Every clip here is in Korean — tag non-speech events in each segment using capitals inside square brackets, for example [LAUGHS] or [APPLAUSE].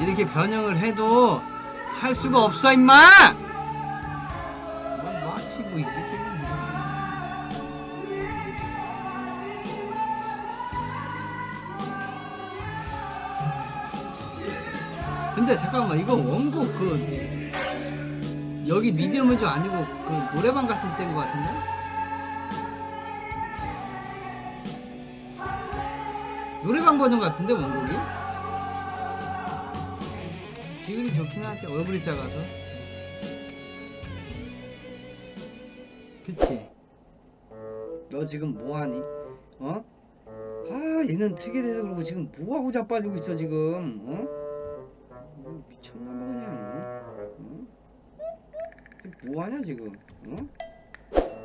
이렇게 변형을 해도 할 수가 없어 임마! 뭐 마치고 이렇게 근데 잠깐만 이거 원곡 그 여기 미디엄은 좀 아니고 그 노래방 갔을 때인 것 같은데? 노래방 버전 같은데 원곡이? 비율이 좋긴 하지 얼굴이 작아서 그치 너 지금 뭐하니? 어? 아 얘는 특이 돼서 그러고 지금 뭐하고 자빠지고 있어 지금 어? 뭐하냐 지금 어?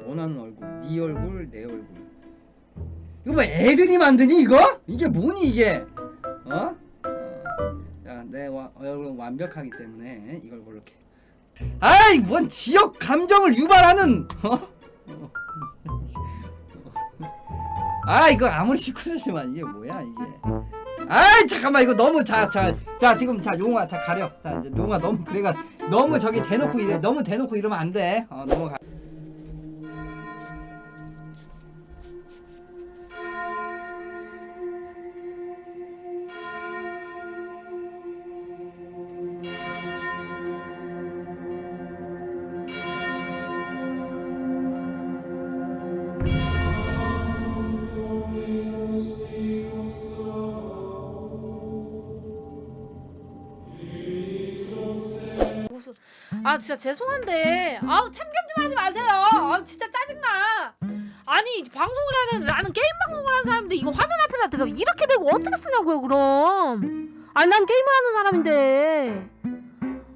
원하는 얼굴 네 얼굴 내 얼굴 이거 뭐 애들이 만드니 이거? 이게 뭐니 이게 어? 어. 자, 내 와, 얼굴은 완벽하기 때문에 이걸 그렇게. 아이, 뭔 지역 감정을 유발하는. 어? 아, 이거 아무리 시크릿이지만 이게 뭐야 이게. 아이, 잠깐만 이거 너무 자, 자, 자 지금 자 용아, 자 가려. 자 이제 용아 너무 그래가 너무 저기 대놓고 이래, 너무 대놓고 이러면 안 돼. 어, 너무 가. 아 진짜 죄송한데. 아우 참견 좀 하지 마세요. 아 진짜 짜증나. 아니 방송을 하는 나는 게임 방송을 하는 사람인데 이거 화면 앞에다 내가 이렇게 되고 어떻게 쓰냐고요 그럼. 아니 난 게임을 하는 사람인데.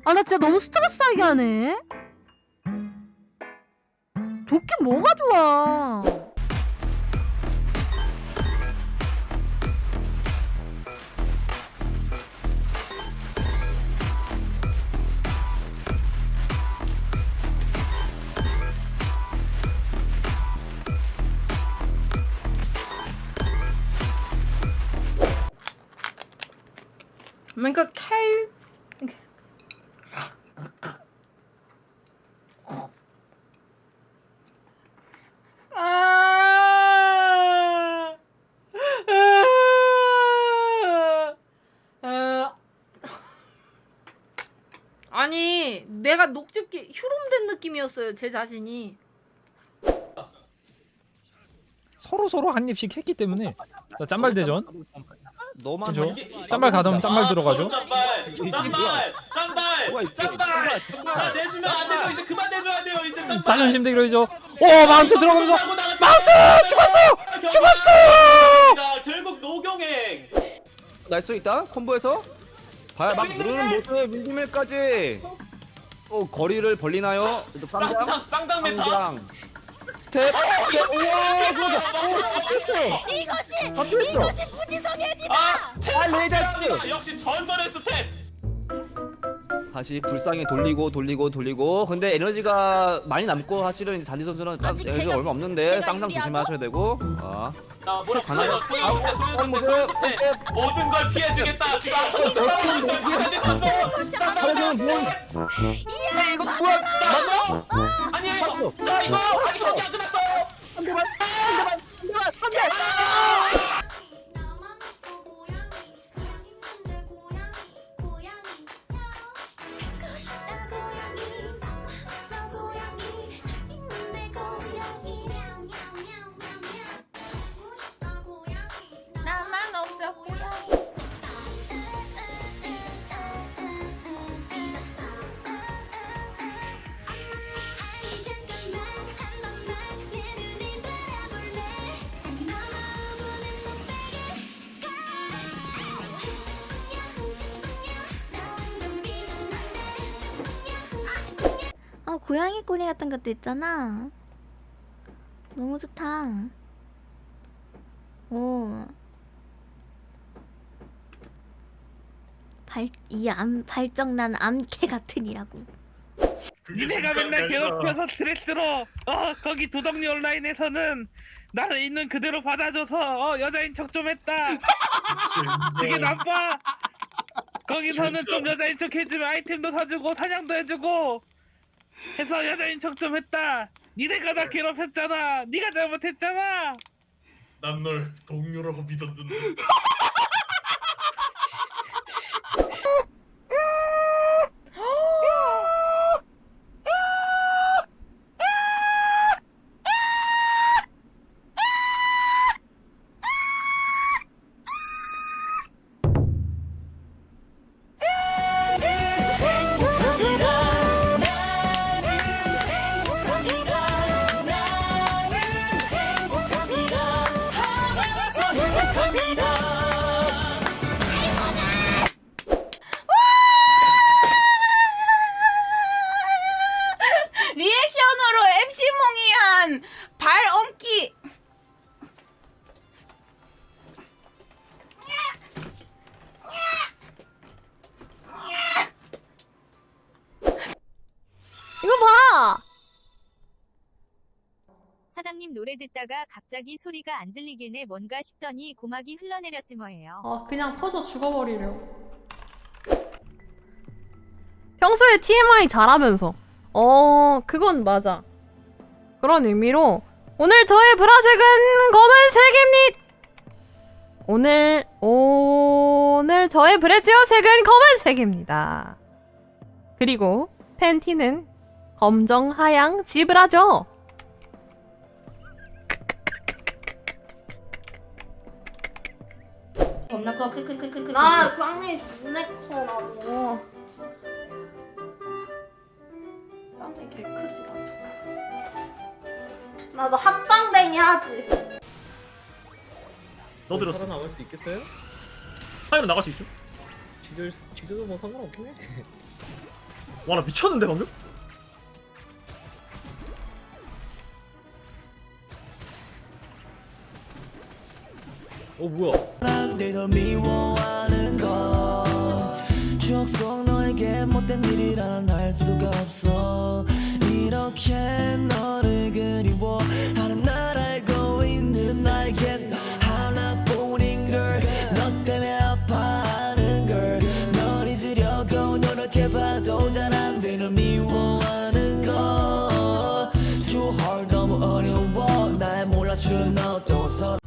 아 나 진짜 너무 스트레스 쌓이게 하네. 좋긴 뭐가 좋아 그러니까 케일 아. 아. 아니 내가 녹즙기 휴롬된 느낌이었어요 제 자신이 서로 서로 한 입씩 했기 때문에 자, 짠발 대전 너만 그죠? 이게- 짠발 가다면 짠발 들어가죠. 아, 짠발, 짠발, 짠발, 뭐가 있지? 짠발. 자 내주면 안 되고 이제 그만 내주면 안 돼요. 이제 짠발. 자존심 대결이죠. 오 마운트 들어가면서 마운트 죽었어요! 죽었어요. 결국 노경행. 날수 있다 콤보에서 발 막 누르는 모습 윈드밀까지 또 거리를 벌리나요? 또 쌍장 쌍장, 쌍장 메타. 쌍장 스텝 스텝 우와 이것이 이것이 이것이 부지성의 니아 스텝 아, 레이저 확실합니다. 역시 전설의 스텝. 다시 불쌍히 돌리고 돌리고 돌리고 근데 에너지가 많이 남고 사실은 이제 잔디 선수는 짠 아직 에너지 제가- 얼마 없는데 제가 유리하죠? 조심하셔야 되고 아자 뭐라 가나요? 소유 스텝, 소유 스텝, 소유 스텝. 모든 걸 피해주겠다. 지금 아처럼 돌아가고 있어요. 박한지 선수. 자뭐 스텝. 이거 뭐야 맞나? 아니에요. 자 이거 아직 경기 안 끝났어요. 한 대만 한 대만 한 대만 한 대. 나만 고양이 꼬리 같은 것도 있잖아. 너무 좋다. 오. 발, 이 암, 발정난 암캐 같으니라고. 니네가 맨날 괴롭혀서 스트레스로 어. 거기 두덩니 온라인에서는 나를 있는 그대로 받아줘서 어 여자인 척 좀 했다. 그게 나빠. 거기서는 좀 여자인 척 해주면 아이템도 사주고 사냥도 해주고 해서 여자인 척 좀 했다. 니네가 나 괴롭혔잖아. 니가 잘못했잖아. 난 널 동료라고 믿었는데. [LAUGHS] 발 엉키 이거 봐. 사장님 노래 듣다가 갑자기 소리가 안 들리길래 뭔가 싶더니 고막이 흘러내렸지 뭐예요. 아 그냥 터져 죽어버리려. 평소에 TMI 잘하면서. 어 그건 맞아. 그런 의미로 오늘 저의 브라색은 검은색입니다. 오늘 오늘 저의 브래지어 색은 검은색입니다. 그리고 팬티는 검정 하양 지브라죠. 겁나 커 클클클클클 나 빵이 존내 커 나도 빵이 개 크지 나도 나도 합빵댕이 하지 너 들었어. 살아남을 수 있겠어요? 하이로 나갈 수 있죠? 지절 지절도 뭐 상관없긴 해. 와 나 미쳤는데 방금? 어 뭐야? 내가 미워하는 건 추억 속 너에게 못된 일이란 알 수가 없어 이렇게 너를 그리워하는 날 알고 있는 나에겐 하나뿐인 걸너 때문에 아파하는 걸널 잊으려고 노력해봐도 잘 안 되는 미워하는 거. Too hard 너무 어려워. 날 몰라주는 서로